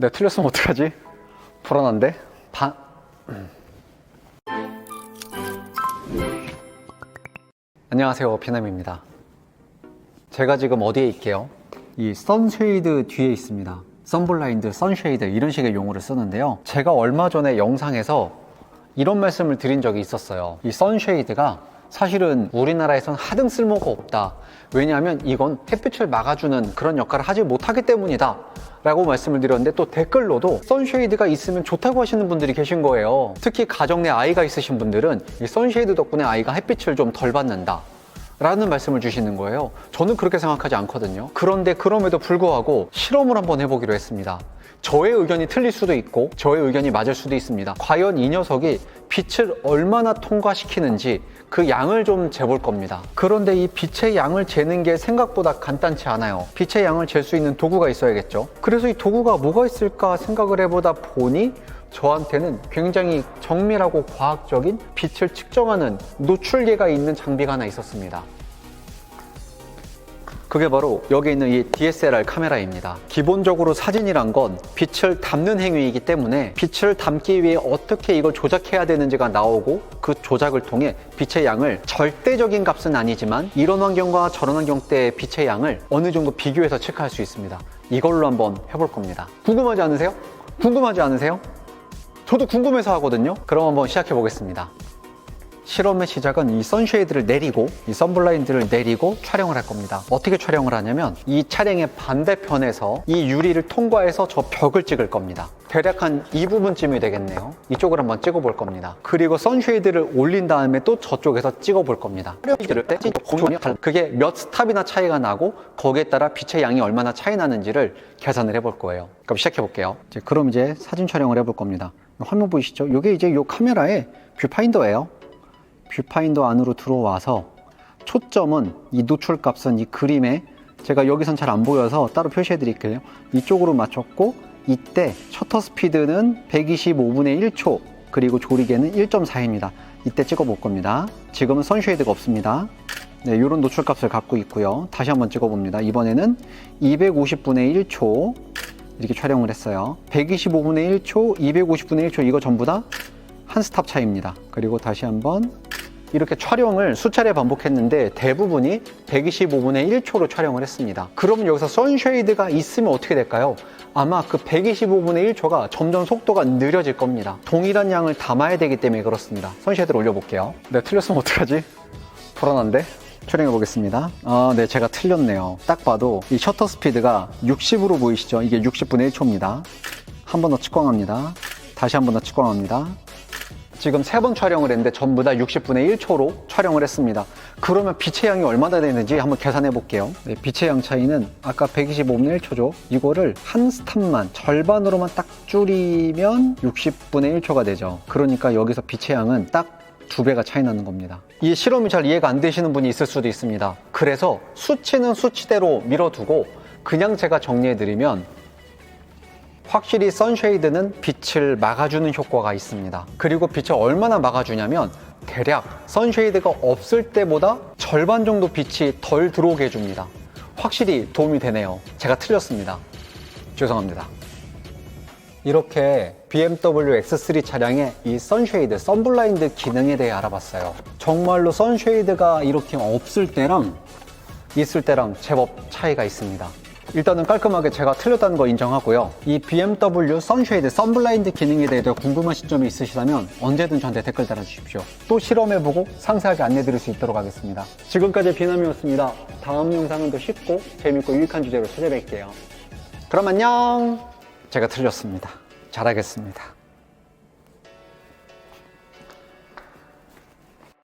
내가 틀렸으면 어떡하지? 불안한데? 반... 음. 안녕하세요 피남입니다 제가 지금 어디에 있게요? 이 선쉐이드 뒤에 있습니다 선블라인드, 선쉐이드 이런 식의 용어를 쓰는데요 제가 얼마 전에 영상에서 이런 말씀을 드린 적이 있었어요 이 선쉐이드가 사실은 우리나라에선 하등 쓸모가 없다 왜냐하면 이건 햇빛을 막아주는 그런 역할을 하지 못하기 때문이다 라고 말씀을 드렸는데 또 댓글로도 선쉐이드가 있으면 좋다고 하시는 분들이 계신 거예요. 특히 가정 내 아이가 있으신 분들은 이 선쉐이드 덕분에 아이가 햇빛을 좀 덜 받는다. 라는 말씀을 주시는 거예요. 저는 그렇게 생각하지 않거든요. 그런데 그럼에도 불구하고 실험을 한번 해보기로 했습니다. 저의 의견이 틀릴 수도 있고 저의 의견이 맞을 수도 있습니다. 과연 이 녀석이 빛을 얼마나 통과시키는지 그 양을 좀 재볼 겁니다. 그런데 이 빛의 양을 재는 게 생각보다 간단치 않아요. 빛의 양을 잴 수 있는 도구가 있어야겠죠. 그래서 이 도구가 뭐가 있을까 생각을 해보다 보니 저한테는 굉장히 정밀하고 과학적인 빛을 측정하는 노출계가 있는 장비가 하나 있었습니다 그게 바로 여기 있는 이 DSLR 카메라입니다. 기본적으로 사진이란 건 빛을 담는 행위이기 때문에 빛을 담기 위해 어떻게 이걸 조작해야 되는지가 나오고 그 조작을 통해 빛의 양을 절대적인 값은 아니지만 이런 환경과 저런 환경 때의 빛의 양을 어느 정도 비교해서 체크할 수 있습니다. 이걸로 한번 해볼 겁니다. 궁금하지 않으세요? 궁금하지 않으세요? 저도 궁금해서 하거든요. 그럼 한번 시작해 보겠습니다. 실험의 시작은 이 선쉐이드를 내리고 이 선블라인드를 내리고 촬영을 할 겁니다. 어떻게 촬영을 하냐면 이 차량의 반대편에서 이 유리를 통과해서 저 벽을 찍을 겁니다. 대략 한 이 부분쯤이 되겠네요. 이쪽을 한번 찍어 볼 겁니다. 그리고 선쉐이드를 올린 다음에 또 저쪽에서 찍어 볼 겁니다. 그게 몇 스탑이나 차이가 나고 거기에 따라 빛의 양이 얼마나 차이 나는지를 계산을 해볼 거예요. 그럼 시작해 볼게요. 그럼 이제 사진 촬영을 해볼 겁니다. 화면 보이시죠? 이게 이제 이 카메라의 뷰파인더예요. 뷰파인더 안으로 들어와서 초점은 이 노출 값은 이 그림에 제가 여기선 잘 안 보여서 따로 표시해 드릴게요. 이쪽으로 맞췄고 이때 셔터 스피드는 125분의 1초 그리고 조리개는 1.4입니다. 이때 찍어 볼 겁니다. 지금은 선쉐이드가 없습니다. 네, 이런 노출 값을 갖고 있고요. 다시 한번 찍어 봅니다. 이번에는 250분의 1초 이렇게 촬영을 했어요. 125분의 1초, 250분의 1초 이거 전부 다 한 스탑 차이입니다. 그리고 다시 한번 이렇게 촬영을 수차례 반복했는데 대부분이 125분의 1초로 촬영을 했습니다. 그럼 여기서 선쉐이드가 있으면 어떻게 될까요? 아마 그 125분의 1초가 점점 속도가 느려질 겁니다. 동일한 양을 담아야 되기 때문에 그렇습니다. 선쉐이드를 올려볼게요. 내가 틀렸으면 어떡하지? 불안한데? 촬영해 보겠습니다. 아, 네, 제가 틀렸네요. 딱 봐도 이 셔터 스피드가 60으로 보이시죠? 이게 60분의 1초입니다. 한 번 더 측광합니다. 다시 한 번 더 측광합니다. 지금 세 번 촬영을 했는데 전부 다 60분의 1초로 촬영을 했습니다. 그러면 빛의 양이 얼마나 되는지 한번 계산해 볼게요. 네, 빛의 양 차이는 아까 125분의 1초죠. 이거를 한 스탑만 절반으로만 딱 줄이면 60분의 1초가 되죠. 그러니까 여기서 빛의 양은 딱 두 배가 차이 나는 겁니다. 이 실험이 잘 이해가 안 되시는 분이 있을 수도 있습니다. 그래서 수치는 수치대로 밀어두고 그냥 제가 정리해 드리면 확실히 선쉐이드는 빛을 막아주는 효과가 있습니다. 그리고 빛을 얼마나 막아주냐면 대략 선쉐이드가 없을 때보다 절반 정도 빛이 덜 들어오게 해줍니다. 확실히 도움이 되네요. 제가 틀렸습니다. 죄송합니다. 이렇게 BMW X3 차량의 이 선쉐이드, 선블라인드 기능에 대해 알아봤어요. 정말로 선쉐이드가 이렇게 없을 때랑 있을 때랑 제법 차이가 있습니다. 일단은 깔끔하게 제가 틀렸다는 거 인정하고요. 이 BMW 선쉐이드 선블라인드 기능에 대해 더 궁금하신 점이 있으시다면 언제든 저한테 댓글 달아주십시오. 또 실험해보고 상세하게 안내드릴 수 있도록 하겠습니다. 지금까지 비남이었습니다. 다음 영상은 더 쉽고 재밌고 유익한 주제로 찾아뵐게요. 그럼 안녕! 제가 틀렸습니다. 잘하겠습니다.